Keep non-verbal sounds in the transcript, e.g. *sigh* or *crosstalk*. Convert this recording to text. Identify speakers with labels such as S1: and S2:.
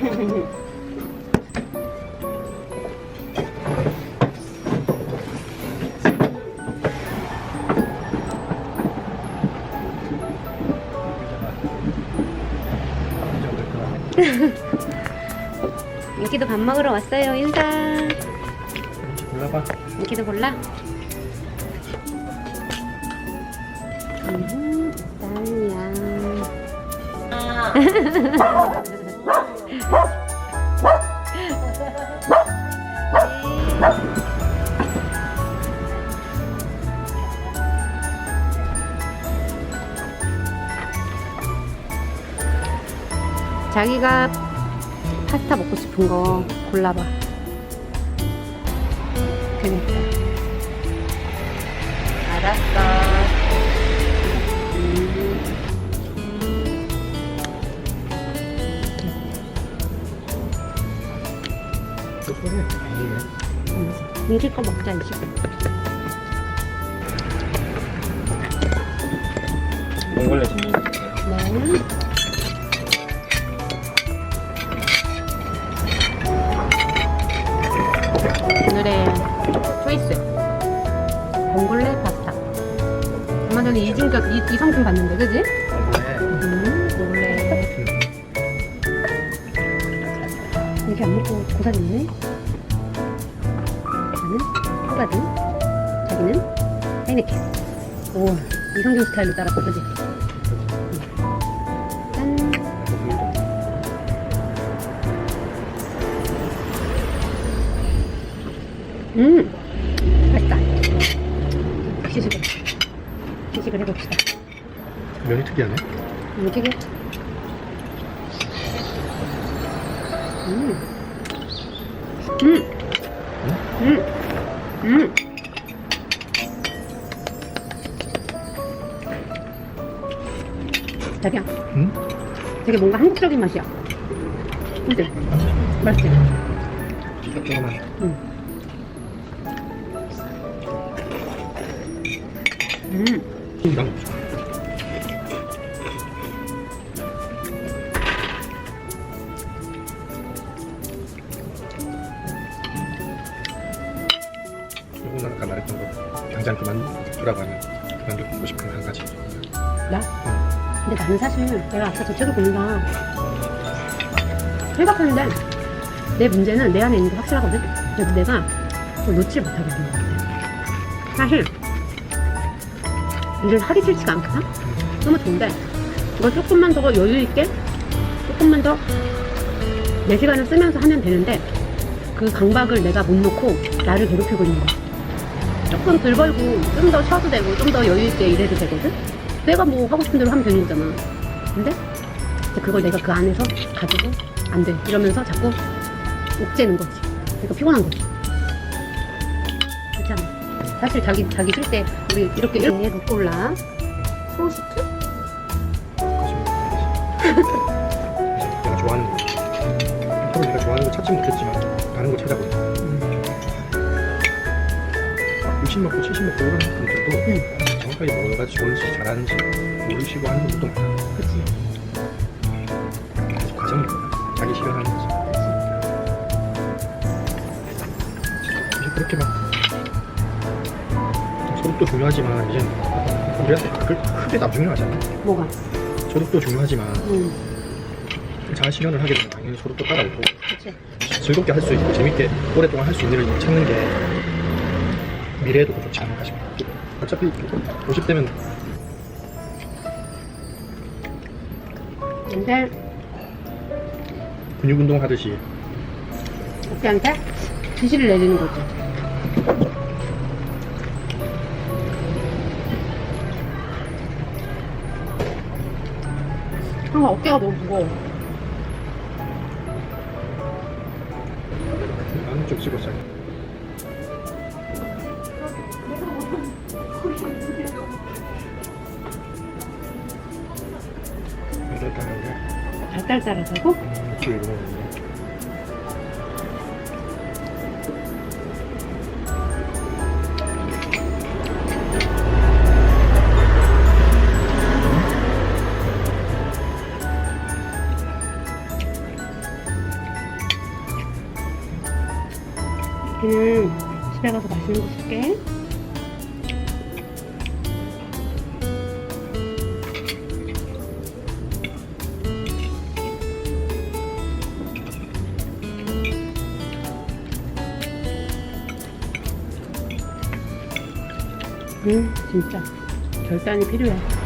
S1: *laughs* 인기도 밥 먹으러 왔어요. 인사.
S2: 골라봐.
S1: 인기도 골라. 음, 딸이야. 아. *laughs* 자기가 파스타 먹고 싶은 거 골라봐. 그니까. 알았어. 음. 민기 거 먹자, 이제.
S2: 몽골레 진미.
S1: 네. 오늘의 초이스. 봉골레 파스타. 얼마 전에 이중격, 이, 이 상품 봤는데, 그지?
S2: 몽골레.
S1: 음, 봉골레. 이렇게 안 먹고 고사 있네. 호가든, 자기는 하이네켄. 오, 이성균 스타일로 따랐어, 그지? 짠. 음, 맛있다. 시식을, 시식을 해봅시다.
S2: 면이 특이하네.
S1: 움직여. 음. 음. 음. 음. 자기야,
S2: 응?
S1: 되게 뭔가 한국적인 맛이야. 그치? 맛있지?
S2: 조그만.
S1: 응. 음.
S2: 이 아까 말했던 거 당장 그만두라고 하면 그만두고 싶은 한 가지.
S1: 나? 근데 나는 사실 내가 아까 저 책을 보니까 생각하는데 내 문제는 내 안에 있는 게 확실하거든? 그래서 내가 그걸 놓지 못하게 되는 것 같아. 사실 일을 하기 싫지가 않거든? 너무 좋은데 이걸 조금만 더 여유 있게 조금만 더 내 시간을 쓰면서 하면 되는데 그 강박을 내가 못 놓고 나를 괴롭히고 있는 거야. 조금 덜 벌고 좀 더 쉬어도 되고 좀 더 여유 있게 일해도 되거든? 내가 뭐 하고 싶은 대로 하면 되는 거잖아. 근데 그걸 내가 그 안에서 가지고 안 돼. 이러면서 자꾸 옥죄는 거지. 그러니까 피곤한 거지. 그렇지 않아. 사실 자기, 자기 쉴 때 우리 이렇게 이렇게 루꼴라 프로스트?
S2: 내가 좋아하는 거. 내가 좋아하는 거 찾지 못했지만 다른 거 찾아보자. 60 먹고 70 먹고 이런 분들도
S1: 응.
S2: 정확하게 뭐가 좋은지 잘하는지 모르시고 하는 분들도 많아.
S1: 그치.
S2: 아직 과정이. 자기 실현하는 거지. 사실 그렇게 막 소득도 중요하지만 이제 우리한테 그 크게 다 중요하잖아.
S1: 뭐가?
S2: 소득도 중요하지만
S1: 응.
S2: 잘 실현을 하게 되면 당연히 소득도 따라오고
S1: 그치.
S2: 즐겁게 할 수 있고 재밌게 오랫동안 할 수 있는 일을 찾는 게 미래에도 더 좋지 않을까 싶어. 어차피 50대면
S1: 근데
S2: 근육 운동 하듯이
S1: 오빠한테 지시를 내리는 거지. 아, 어깨가 너무 무거워.
S2: 나는 좀. 이 렇다는데
S1: 달달달하다고?
S2: 또 이거 먹는데
S1: 그냥 집에 가서 맛있는 거 줄게. 응, 진짜. 결단이 필요해.